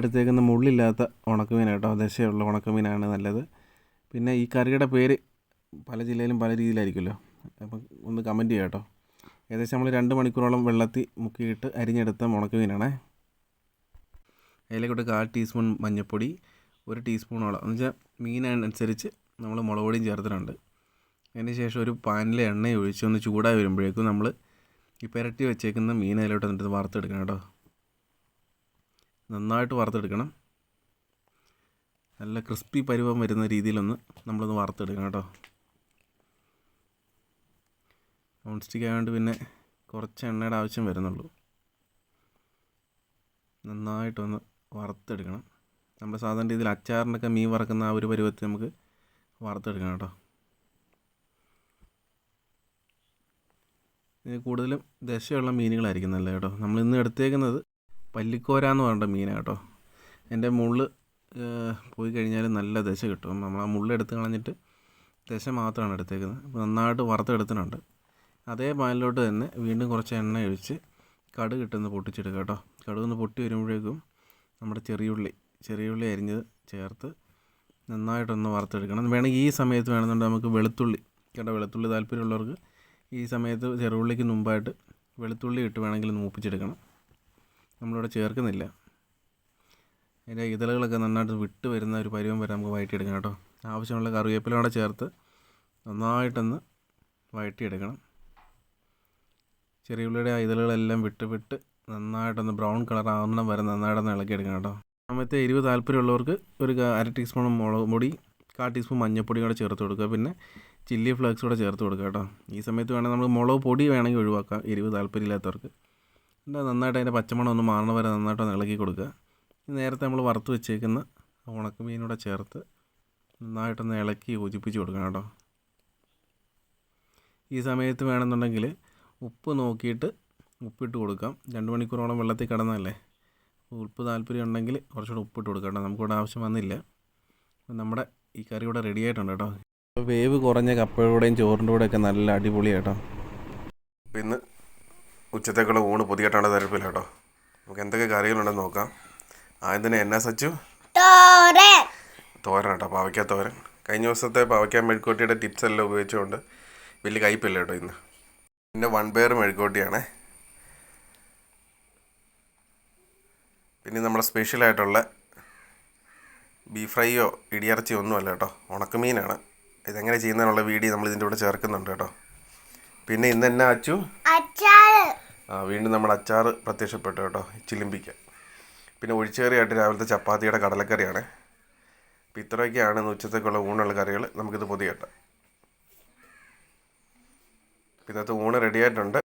എടുത്തേക്കുന്ന മുള്ളില്ലാത്ത ഉണക്കമീൻ കേട്ടോ. ദശയുള്ള ഉണക്കമീനാണ് നല്ലത്. പിന്നെ ഈ കറിയുടെ പേര് പല ജില്ലയിലും പല രീതിയിലായിരിക്കുമല്ലോ. അപ്പം ഒന്ന് കമന്റ് ചെയ്യാം കേട്ടോ. ഏകദേശം നമ്മൾ രണ്ട് മണിക്കൂറോളം വെള്ളത്തിൽ മുക്കിയിട്ട് അരിഞ്ഞെടുത്ത ഉണക്കമീനാണേ. അതിലേക്കോട്ട് കാൽ ടീസ്പൂൺ മഞ്ഞൾപ്പൊടി ഒരു ടീസ്പൂണോളം. എന്ന് വെച്ചാൽ മീനനുസരിച്ച് നമ്മൾ മുളക് പൊടിയും ചേർത്തിട്ടുണ്ട്. അതിന് ശേഷം ഒരു പാനിൽ എണ്ണ ഒഴിച്ച് ഒന്ന് ചൂടായി വരുമ്പോഴേക്കും നമ്മൾ ഈ പുരട്ടി വെച്ചേക്കുന്ന മീൻ അതിലോട്ട് എന്നിട്ട് വറുത്തെടുക്കണം കേട്ടോ. നന്നായിട്ട് വറുത്തെടുക്കണം. നല്ല ക്രിസ്പി പരുവം വരുന്ന രീതിയിലൊന്ന് നമ്മളൊന്ന് വറുത്തെടുക്കണം കേട്ടോ. നോൺ സ്റ്റിക്ക് ആയതുകൊണ്ട് പിന്നെ കുറച്ച് എണ്ണയുടെ ആവശ്യം വരുന്നുള്ളൂ. നന്നായിട്ടൊന്ന് വറുത്തെടുക്കണം. നമ്മൾ സാധാരണ രീതിയിൽ അച്ചാറിനൊക്കെ മീൻ വറക്കുന്ന ആ ഒരു പരുവത്തിൽ നമുക്ക് വറുത്തെടുക്കണം കേട്ടോ. ഇത് കൂടുതലും ദശയുള്ള മീനുകളായിരിക്കും നല്ലത് കേട്ടോ. നമ്മൾ ഇന്ന് എടുത്തേക്കുന്നത് പല്ലിക്കോര എന്ന് പറഞ്ഞ മീനാണ് കേട്ടോ. എന്റെ മുള്ള് പോയി കഴിഞ്ഞാൽ നല്ല ദശ കിട്ടും. നമ്മൾ ആ മുള്ള് എടുത്ത് കളഞ്ഞിട്ട് ദശ മാത്രമാണ് എടുത്തേക്കുന്നത്. അപ്പോൾ നന്നായിട്ട് വറുത്തെടുത്തിട്ടുണ്ട്. അതേ പാനിലോട്ട് തന്നെ വീണ്ടും കുറച്ച് എണ്ണ ഒഴിച്ച് കടുക് കിട്ടുന്ന പൊട്ടിച്ചെടുക്കുക കേട്ടോ. കടുക് ഒന്ന് പൊട്ടി വരുമ്പോഴേക്കും നമ്മുടെ ചെറിയുള്ളി ചെറിയുള്ളി അരിഞ്ഞത് ചേർത്ത് നന്നായിട്ടൊന്ന് വറുത്തെടുക്കണം. വേണമെങ്കിൽ ഈ സമയത്ത് വേണമെന്നുണ്ടെങ്കിൽ നമുക്ക് വെളുത്തുള്ളി. കേട്ടോ വെളുത്തുള്ളി താല്പര്യമുള്ളവർക്ക് ഈ സമയത്ത് ചെറുള്ളിക്ക് മുമ്പായിട്ട് വെളുത്തുള്ളി ഇട്ട് വേണമെങ്കിൽ മൂപ്പിച്ചെടുക്കണം. നമ്മളിവിടെ ചേർക്കുന്നില്ല. അതിന്റെ ഇതളുകളൊക്കെ നന്നായിട്ട് വിട്ട് വരുന്ന ഒരു പരിവം വരെ നമുക്ക് വഴറ്റിയെടുക്കണം കേട്ടോ. ആവശ്യമുള്ള കറിവേപ്പില കൂടെ ചേർത്ത് നന്നായിട്ടൊന്ന് വഴറ്റിയെടുക്കണം. ചെറിയ ഉള്ളിയുടെ ഇതളുകളെല്ലാം വിട്ട് വിട്ട് നന്നായിട്ടൊന്ന് ബ്രൗൺ കളർ ആവുന്ന വരെ നന്നായിട്ടൊന്ന് ഇളക്കിയെടുക്കണം കേട്ടോ. സമയത്ത് എരിവ് താല്പര്യമുള്ളവർക്ക് ഒരു ക- അര ടീസ്പൂൺ മുളക് പൊടി കാൽ ടീസ്പൂൺ മഞ്ഞൾപ്പൊടി കൂടെ ചേർത്ത് കൊടുക്കുക. പിന്നെ ചില്ലി ഫ്ലേക്സ് കൂടെ ചേർത്ത് കൊടുക്കുക കേട്ടോ. ഈ സമയത്ത് വേണമെങ്കിൽ നമ്മൾ മുളക് പൊടി വേണമെങ്കിൽ ഒഴിവാക്കാം എരിവ് താല്പര്യമില്ലാത്തവർക്ക്. എന്നിട്ട് നന്നായിട്ട് അതിന്റെ പച്ചമണം ഒന്ന് മാറണ വരെ നന്നായിട്ടൊന്ന് ഇളക്കി കൊടുക്കുക. നേരത്തെ നമ്മൾ വറുത്ത് വെച്ചേക്കുന്ന ഉണക്കമീനൂടെ ചേർത്ത് നന്നായിട്ടൊന്ന് ഇളക്കി യോജിപ്പിച്ച് കൊടുക്കണം കേട്ടോ. ഈ സമയത്ത് വേണമെന്നുണ്ടെങ്കിൽ ഉപ്പ് നോക്കിയിട്ട് ഉപ്പിട്ട് കൊടുക്കാം. രണ്ട് മണിക്കൂറോളം വെള്ളത്തിൽ കിടന്നല്ലേ ഉപ്പ് താല്പര്യം ഉണ്ടെങ്കിൽ കുറച്ചുകൂടെ ഉപ്പിട്ട് കൊടുക്കാം കേട്ടോ. നമുക്കിവിടെ ആവശ്യം വന്നില്ല. നമ്മുടെ ഈ കറി ഇവിടെ റെഡി ആയിട്ടുണ്ട് കേട്ടോ. വേവ് കുറഞ്ഞ കപ്പയുടെയും ചോറിന്റെ കൂടെയൊക്കെ നല്ല അടിപൊളിയാട്ടോ പിന്നെ ഉച്ചത്തേക്കുള്ള ഊണ് പുതിയട്ടാണ് തരപ്പില്ല കേട്ടോ. നമുക്ക് എന്തൊക്കെ കറികളുണ്ടെന്ന് നോക്കാം. ആദ്യം തന്നെ എന്നാ സച്ചു? തോരൻ. തോരൻ കേട്ടോ പാവയ്ക്ക തോരൻ. കഴിഞ്ഞ ദിവസത്തെ പാവയ്ക്ക മെഴുക്കോട്ടിയുടെ ടിപ്സ് എല്ലാം ഉപയോഗിച്ചുകൊണ്ട് വലിയ കയ്പില്ല കേട്ടോ ഇന്ന്. പിന്നെ വൺ പെയർ മെഴുക്കോട്ടിയാണേ പിന്നെ നമ്മുടെ സ്പെഷ്യലായിട്ടുള്ള ബീഫ് ഫ്രൈയോ ഇടിയിറച്ചിയോ ഒന്നുമല്ല കേട്ടോ ഉണക്കമീനാണ്. ഇതെങ്ങനെ ചെയ്യുന്നതിനുള്ള വീഡിയോ നമ്മൾ ഇതിന്റെ കൂടെ ചേർക്കുന്നുണ്ട് കേട്ടോ. പിന്നെ ഇന്ന് എന്നാ അച്ചു? വീണ്ടും നമ്മുടെ അച്ചാർ പ്രത്യക്ഷപ്പെട്ടു കേട്ടോ ചിലിമ്പിക്ക പിന്നെ ഒഴിച്ചേറിയായിട്ട് രാവിലത്തെ ചപ്പാത്തിയുടെ കടലക്കറിയാണ്. അപ്പോൾ ഇത്രയൊക്കെയാണ് ഇന്ന് ഉച്ചത്തേക്കുള്ള ഊണുള്ള കറികൾ. നമുക്കിത് പൊതിയട്ടെ. ഇന്നത്തെ ഊണ് റെഡി ആയിട്ടുണ്ട്.